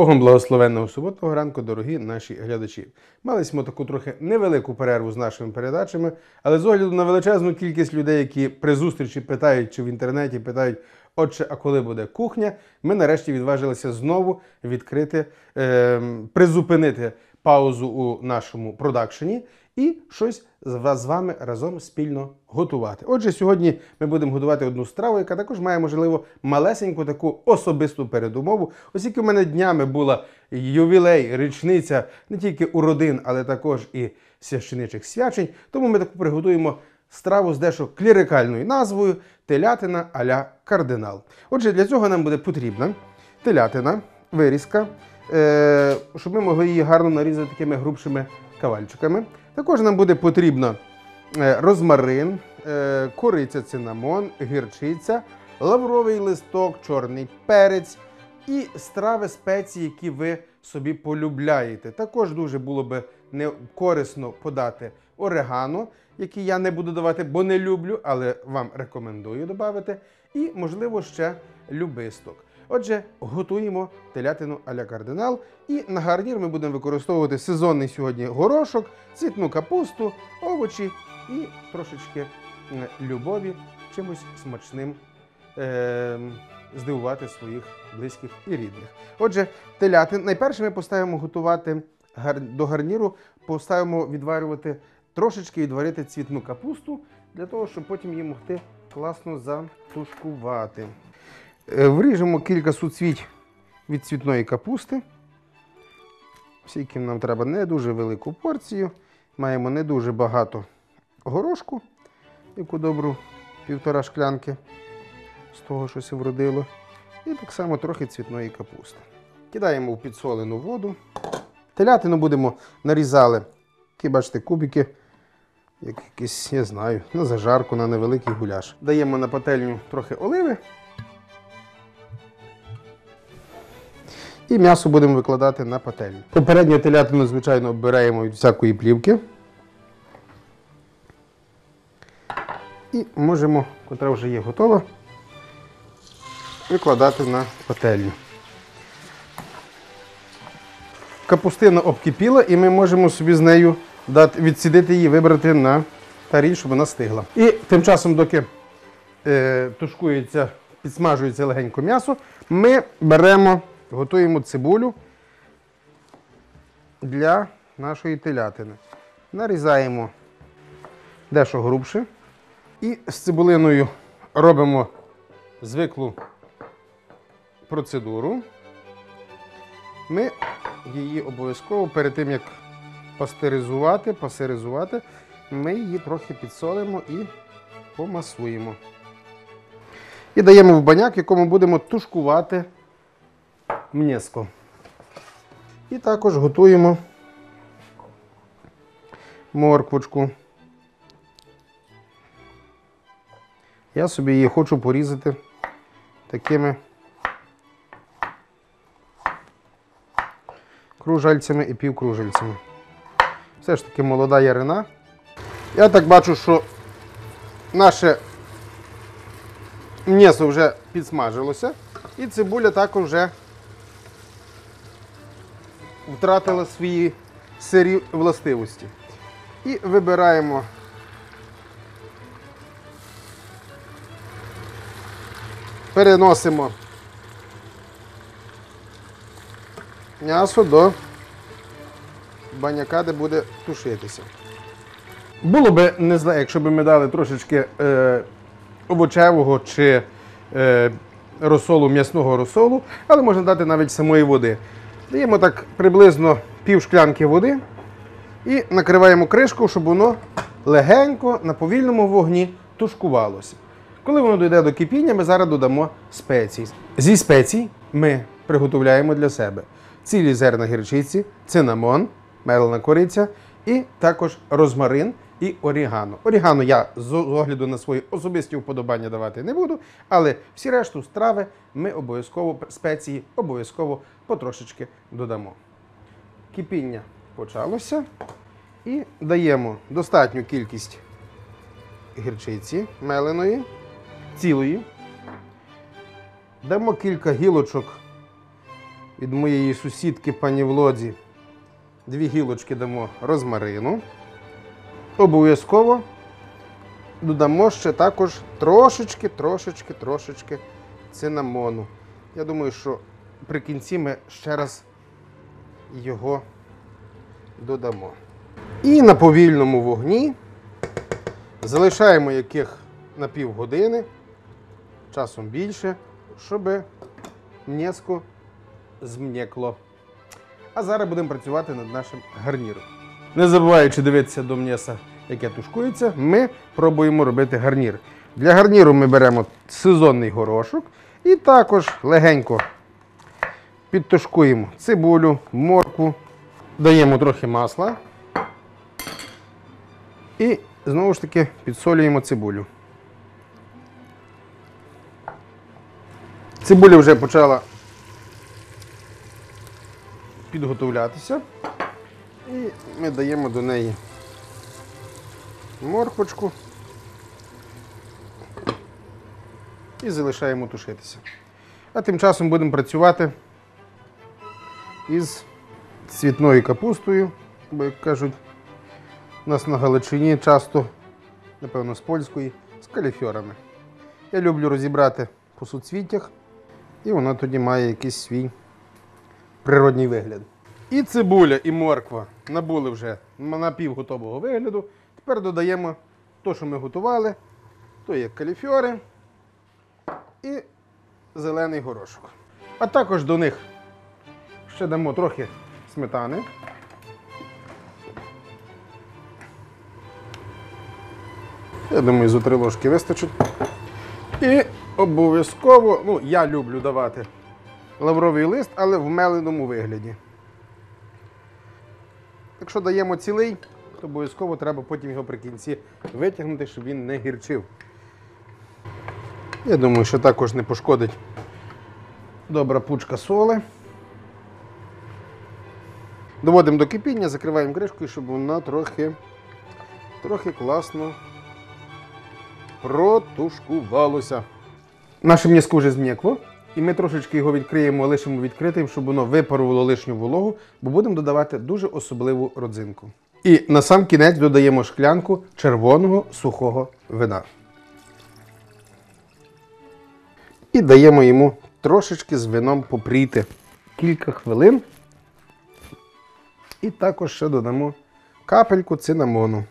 Богом благословенного суботного ранку, дорогі наші глядачі. Мали ми таку трохи невелику перерву з нашими передачами, але з огляду на величезну кількість людей, які при зустрічі питають чи в інтернеті питають, отче, а коли буде кухня, ми нарешті відважилися знову відкрити, е, призупинити паузу у нашому продакшені і щось з вами разом спільно готувати. Отже, сьогодні ми будемо готувати одну страву, яка також має, можливо, малесеньку таку особисту передумову. Оскільки в мене днями була ювілей, річниця не тільки у родин, але також і священичих свячень. Тому ми таку приготуємо страву з дещо клірикальною назвою телятина а-ля кардинал. Отже, для цього нам буде потрібна телятина, вирізка, е, щоб ми могли її гарно нарізати такими грубшими кавальчиками. Також нам буде потрібно е, розмарин, е, кориця цинамон, гірчиця, лавровий листок, чорний перець і страви спеції, які ви собі полюбляєте. Також дуже було би корисно подати орегано, який я не буду давати, бо не люблю, але вам рекомендую додати. І, можливо, ще любисток. Отже, готуємо телятину а-ля кардинал. І на гарнір ми будемо використовувати сезонний сьогодні горошок, цвітну капусту, овочі і трошечки любові, чимось смачним е- здивувати своїх близьких і рідних. Отже, телятин. Найперше ми поставимо готувати до гарніру, поставимо відварювати трошечки відварити цвітну капусту, для того, щоб потім її могти класно затушкувати. Е, Вріжемо кілька суцвіть від цвітної капусти. Скільки нам треба не дуже велику порцію. Маємо не дуже багато горошку, яку добру півтора шклянки з того, що се вродило. І так само трохи цвітної капусти. Кидаємо в підсолену воду. Телятину будемо нарізали, такі, бачите, кубики, як якісь, я знаю, на зажарку, на невеликий гуляш. Даємо на пательню трохи оливи. І м'ясо будемо викладати на пательню. Попередньо телятину, звичайно, оббираємо від всякої плівки. І можемо, котра вже є готова, викладати на пательню. Капустина обкипіла, і ми можемо собі з нею дати, відсідити її, вибрати на таріль, щоб вона стигла. І тим часом, доки е, тушкується, підсмажується легенько м'ясо, ми беремо, готуємо цибулю для нашої телятини. Нарізаємо дещо грубше. І з цибулиною робимо звиклу процедуру. Ми її обов'язково перед тим, як пастеризувати, пастеризувати, ми її трохи підсолимо і помасуємо. І даємо в баняк, якому будемо тушкувати м'яско. І також готуємо морквочку. Я собі її хочу порізати такими кружальцями і півкружальцями. Все ж таки молода ярина. Я так бачу, що наше м'ясо вже підсмажилося, і цибуля також вже втратила свої сирі властивості. І вибираємо переносимо м'ясо до баняка, де буде тушитися. Було би не зле, якщо б ми дали трошечки е, овочевого чи е, розсолу, м'ясного розсолу, але можна дати навіть самої води. Даємо так приблизно пів шклянки води і накриваємо кришку, щоб воно легенько на повільному вогні тушкувалося. Коли воно дійде до кипіння, ми зараз додамо спеції. Зі спецій ми приготовляємо для себе цілі зерна гірчиці, цинамон, мелена кориця і також розмарин і орігано. Орігано я з огляду на свої особисті вподобання давати не буду, але всі решту страви ми обов'язково спеції обов'язково потрошечки додамо. Кипіння почалося і даємо достатню кількість гірчиці меленої, цілої. Дамо кілька гілочок від моєї сусідки пані Влодзі дві гілочки дамо розмарину. Обов'язково додамо ще також трошечки, трошечки, трошечки цинамону. Я думаю, що при кінці ми ще раз його додамо. І на повільному вогні залишаємо яких на півгодини, часом більше, щоб м'яско зм'якло. А зараз будемо працювати над нашим гарніром. Не забуваючи дивитися до м'яса, яке тушкується, ми пробуємо робити гарнір. Для гарніру ми беремо сезонний горошок і також легенько підтушкуємо цибулю, моркву, даємо трохи масла і знову ж таки підсолюємо цибулю. Цибуля вже почала підготовлятися. І ми даємо до неї морквочку і залишаємо тушитися. А тим часом будемо працювати із цвітною капустою, бо, як кажуть, у нас на Галичині часто, напевно, з польської, з каліфьорами. Я люблю розібрати по суцвіттях, і воно тоді має якийсь свій природній вигляд. І цибуля, і морква набули вже напівготового вигляду. Тепер додаємо те, що ми готували, то є каліфьори і зелений горошок. А також до них ще дамо трохи сметани. Я думаю, зо три ложки вистачить. І обов'язково, ну, я люблю давати лавровий лист, але в меленому вигляді. Якщо даємо цілий, то обов'язково треба потім його при кінці витягнути, щоб він не гірчив. Я думаю, що також не пошкодить добра пучка соли. Доводимо до кипіння, закриваємо кришкою, щоб вона трохи, трохи класно протушкувалося. Наше м'яско вже зм'якло, і ми трошечки його відкриємо, лишимо відкритим, щоб воно випарувало лишню вологу, бо будемо додавати дуже особливу родзинку. І на сам кінець додаємо шклянку червоного сухого вина. І даємо йому трошечки з вином попріти кілька хвилин. І також ще додамо капельку цинамону.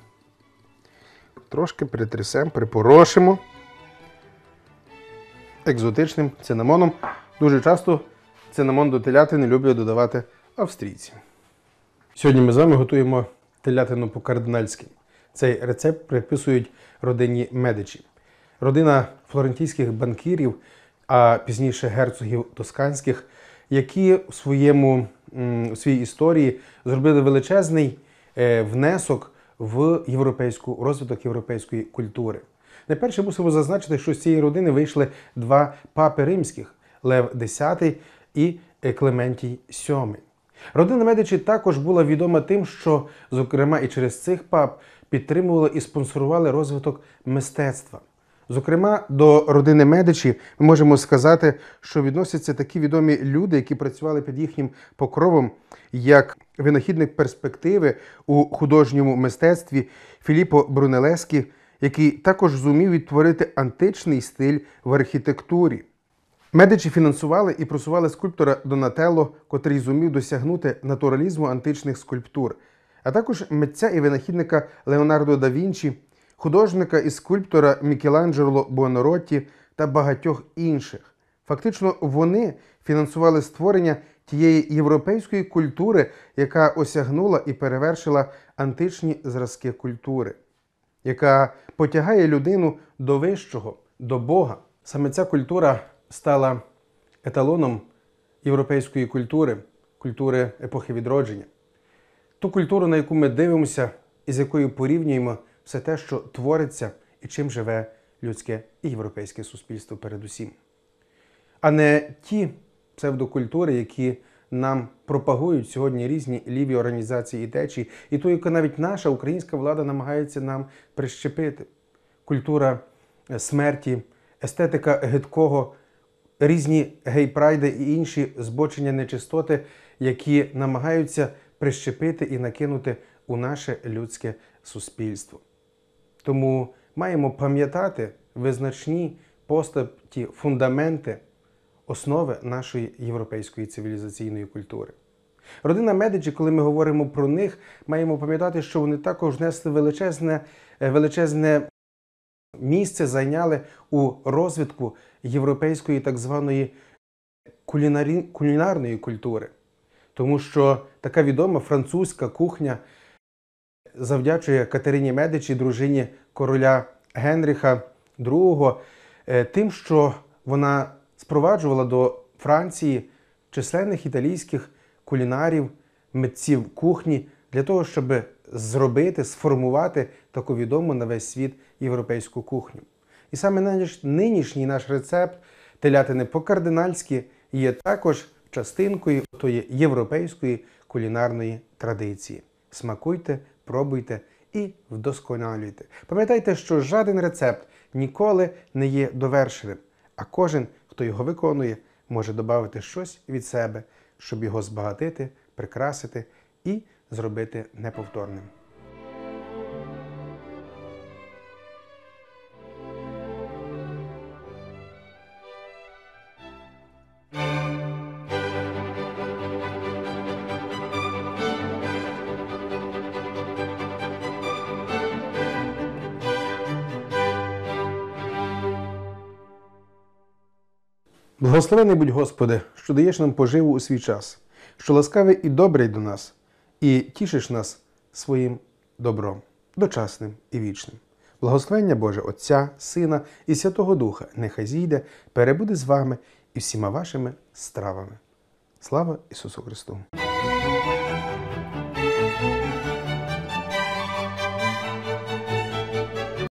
Трошки притрясемо, припорошимо екзотичним цинамоном. Дуже часто цинамон до телятини люблять додавати австрійці. Сьогодні ми з вами готуємо телятину по-кардинальськи. Цей рецепт приписують родині Медичі. Родина флорентійських банкірів, а пізніше герцогів тосканських, які в своєму у своїй історії зробили величезний е, внесок в європейську розвиток європейської культури. Найперше мусимо зазначити, що з цієї родини вийшли два папи римських Лев X і Клементій VII. Родина Медичі також була відома тим, що, зокрема, і через цих пап підтримували і спонсорували розвиток мистецтва. Зокрема, до родини Медичі ми можемо сказати, що відносяться такі відомі люди, які працювали під їхнім покровом, як винахідник перспективи у художньому мистецтві Філіппо Брунелескі, який також зумів відтворити античний стиль в архітектурі. Медичі фінансували і просували скульптора Донателло, котрий зумів досягнути натуралізму античних скульптур, а також митця і винахідника Леонардо да Вінчі, художника і скульптора Мікеланджело Буонаротті та багатьох інших. Фактично, вони фінансували створення тієї європейської культури, яка осягнула і перевершила античні зразки культури, яка потягає людину до вищого, до Бога. Саме ця культура стала еталоном європейської культури, культури епохи відродження. Ту культуру, на яку ми дивимося і з якою порівнюємо все те, що твориться і чим живе людське і європейське суспільство передусім. А не ті псевдокультури, які нам пропагують сьогодні різні ліві організації і течії, і ту, яку навіть наша українська влада намагається нам прищепити. Культура смерті, естетика гидкого різні гей-прайди і інші збочення нечистоти, які намагаються прищепити і накинути у наше людське суспільство. Тому маємо пам'ятати визначні постаті, фундаменти, основи нашої європейської цивілізаційної культури. Родина Медичі, коли ми говоримо про них, маємо пам'ятати, що вони також несли величезне, е, величезне місце зайняли у розвитку європейської так званої кулінарі... кулінарної культури. Тому що така відома французька кухня завдячує Катерині Медичі, дружині короля Генріха II, е, тим, що вона спроваджувала до Франції численних італійських кулінарів, митців кухні для того, щоб зробити, сформувати таку відому на весь світ європейську кухню. І саме нинішній- наш рецепт телятини по-кардинальськи є також частинкою тої європейської кулінарної традиції. Смакуйте, пробуйте і вдосконалюйте. Пам'ятайте, що жоден рецепт ніколи не є довершеним, а кожен, хто його виконує, може додати щось від себе, щоб його збагатити, прикрасити і зробити неповторним. Благословений будь Господи, що даєш нам поживу у свій час, що ласкавий і добрий до нас, і тішиш нас своїм добром, дочасним і вічним. Благословення Боже Отця, Сина і Святого Духа нехай зійде, перебуде з вами і всіма вашими стравами. Слава Ісусу Христу!